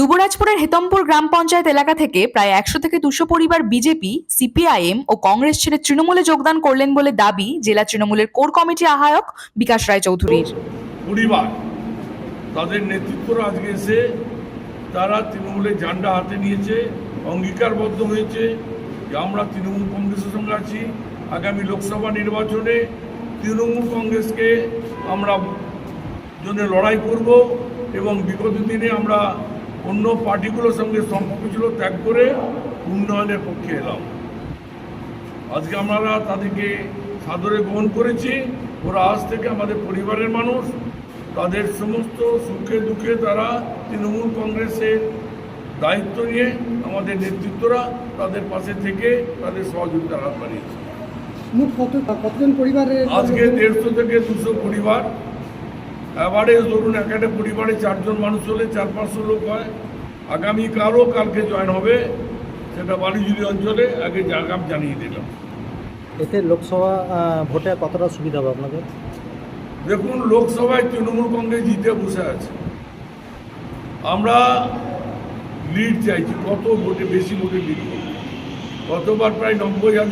দুবরাজপুরের হেতমপুর গ্রাম পঞ্চায়েত এলাকা থেকে প্রায় একশো থেকে দুশো পরিবার বিজেপি, সিপিআইএম ও কংগ্রেস ছেড়ে তৃণমূলে যোগদান করলেন বলে দাবি জেলা তৃণমূলের কোর কমিটি আহ্বায়ক বিকাশ রায় চৌধুরীর পরিবার তাদের নেতৃত্বরা আজকে এসে তারা তৃণমূলের ঝান্ডা হাতে নিয়েছে, অঙ্গীকারবদ্ধ হয়েছে যে আমরা তৃণমূল কংগ্রেসের সঙ্গে আছি। আগামী লোকসভা নির্বাচনে তৃণমূল কংগ্রেসকে আমরা জন্য লড়াই করব এবং বিগত দিনে আমরা অন্য পার্টিগুলোর সঙ্গে সম্পর্ক ছিল ত্যাগ করে উন্নয়নের পক্ষে এলাম। আজকে আমরা তাদেরকে সাদরে গ্রহণ করেছি। ওরা আজ থেকে আমাদের পরিবারের মানুষ। তাদের সমস্ত সুখে দুঃখে তারা তৃণমূল কংগ্রেসের দায়িত্ব নিয়ে আমাদের নেতৃত্বরা তাদের পাশে থেকে তাদের সহযোগিতার হাত বাড়িয়েছে আজকে দেড়শো থেকে দুশো পরিবার এবারে ধরুন এক একটা পরিবারে চারজন মানুষ হলে চার পাঁচশো লোক হয়। আগামীকালও কালকে জয়েন হবে সেটা বালিজুলি অঞ্চলে আগে জাগাম জানিয়ে দিলাম। এতে লোকসভা ভোটে কতটা সুবিধা হবে আপনাদের? দেখুন লোকসভায় তৃণমূল কংগ্রেস জিতে বসে আছে। আমরা লিড চাইছি কত ভোটে বেশি ভোটে লিড গতবার প্রায় নব্বই হাজার